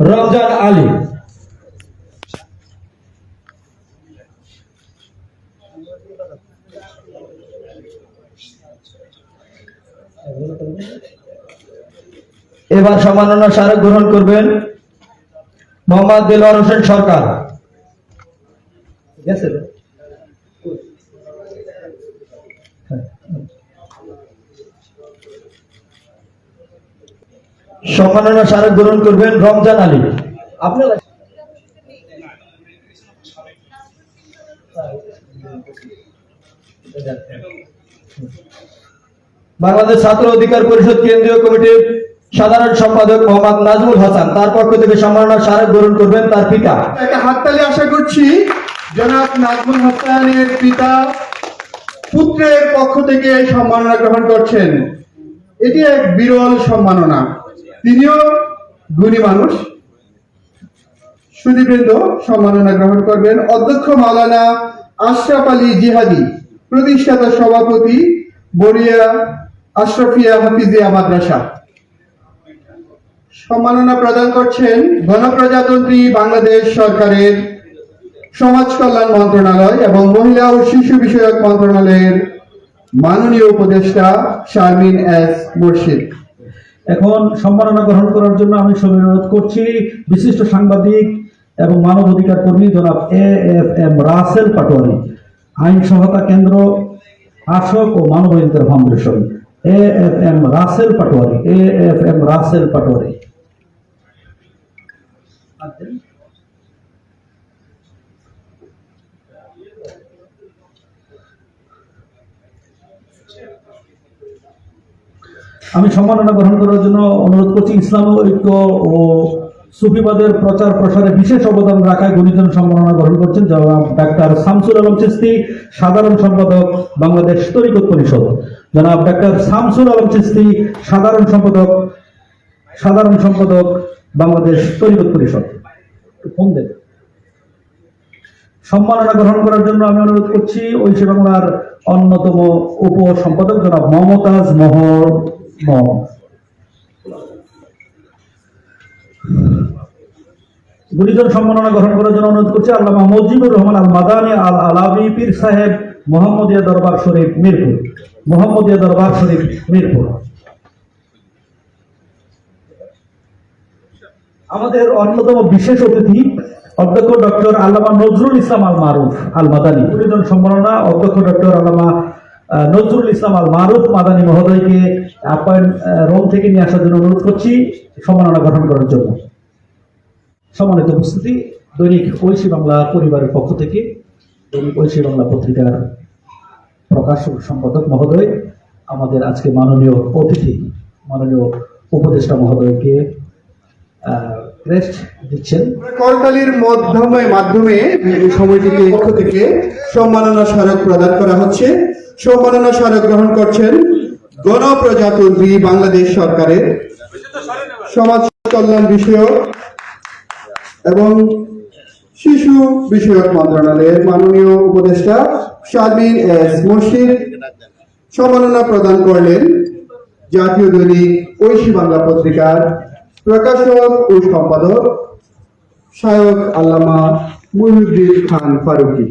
রমজান আলী এবার সম্মাননা স্মারক গ্রহণ করবেন মোহাম্মদ দিলওয়ার হোসেন সরকার ঠিক রে? সম্মাননা স্মারক গ্রহণ করবেন রমজান আলী। আপনারা বাংলাদেশ ছাত্র অধিকার পরিষদ কেন্দ্রীয় কমিটির সাধারণ সম্পাদক মোহাম্মদ নাজমুল হাসান। তার পক্ষ থেকে সম্মাননা স্মারক গ্রহণ করবেন তার পিতা। হাততালি আশা করছি, জনাব নাজমুল হাসানের পিতা পুত্রের পক্ষ থেকে সম্মাননা গ্রহণ করছেন। এটি এক বিরল সম্মাননা। তিনিও গুণী মানুষ। সুদীবৃন্দ সম্মাননা গ্রহণ করবেন। অধ্যক্ষ মাওলানা আশরাফ আলী জিহাদি, প্রতিষ্ঠাতা সভাপতি বরিয়া আশরফিয়া হাফিজিয়া মাদ্রাসা। সম্মাননা প্রদান করছেন গণপ্রজাতন্ত্রী বাংলাদেশ সরকারের সমাজ কল্যাণ মন্ত্রণালয় এবং মহিলা ও শিশু বিষয়ক মন্ত্রণালয়ের মাননীয় উপদেষ্টা শারমিন এস মুর্শিদ। এখন সম্মাননা গ্রহণ করার জন্য আমি সবাই অনুরোধ করছি। বিশিষ্ট সাংবাদিক এবং মানব অধিকার কর্মী জনাব A F M Russell Patwari, আইন সহায়তা কেন্দ্র আশক ও মানব অধিকার foundation. A F M Russell Patwari A F M Russell Patwari. আমি সম্মাননা গ্রহণ করার জন্য অনুরোধ করছি ইসলাম ঐক্য ও সুফিবাদের প্রচার প্রসারে বিশেষ অবদান রাখায় গুণীজন সম্মাননা গ্রহণ করছেন জনাব ডাক্তার শামসুল আলম চিস্তি, সাধারণ সম্পাদক বাংলাদেশ তরিকত পরিষদ। জনাব ডাক্তার শামসুল আলম চিস্তি, সাধারণ সম্পাদক সাধারণ সম্পাদক বাংলাদেশ তরিকত পরিষদ। ফোন দেন। সম্মাননা গ্রহণ করার জন্য আমি অনুরোধ করছি ঐশী বাংলার অন্যতম উপ সম্পাদক জনাব মমতাজ মোহর গুণীজন সম্মাননা গ্রহণ করার জন্য অনুরোধ করছি আল্লামা মজিবুর রহমান আল মাদানী আল আলাবি পীর সাহেব মোহাম্মদিয়া দরবার শরীফ মিরপুর। মোহাম্মদিয়া দরবার শরীফ মিরপুর। আমাদের অন্যতম বিশেষ অতিথি অধ্যক্ষ ডক্টর আল্লামা নজরুল ইসলাম আল মারুফ আল মাদানী সম্মাননা অধ্যক্ষ ডক্টর আল্লামা নজরুল ইসলাম আল মারুফ মাদানী মহোদয়কে আপ্যায়ন আহ, রোম থেকে নিয়ে আসার জন্য অনুরোধ করছি সম্মাননা গঠন করার জন্য। সম্মানিত উপস্থিতি দৈনিক ঐশী বাংলা পরিবারের পক্ষ থেকে দৈনিক ঐশী বাংলা পত্রিকার প্রকাশক সম্পাদক মহোদয় আমাদের আজকে মাননীয় অতিথি মাননীয় উপদেষ্টা মহোদয়কে দিচ্ছেন। করতালির মাধ্যমে মাধ্যমে সময়টিকে পক্ষ থেকে সম্মাননা স্মারক প্রদান করা হচ্ছে। সম্মাননা স্মারক গ্রহণ করছেন গণপ্রজাতন্ত্রী বাংলাদেশ সরকারের সমাজ কল্যাণ বিষয়ক এবং শিশু বিষয়ক মন্ত্রণালয়ের মাননীয় উপদেষ্টা শারমিন এস মুর্শিদ সম্মাননা প্রদান করলেন জাতীয় দৈনিক ঐশী বাংলা পত্রিকার প্রকাশক ও সম্পাদক শায়ক আল্লামা মুহিউদ্দিন খান ফারুকী।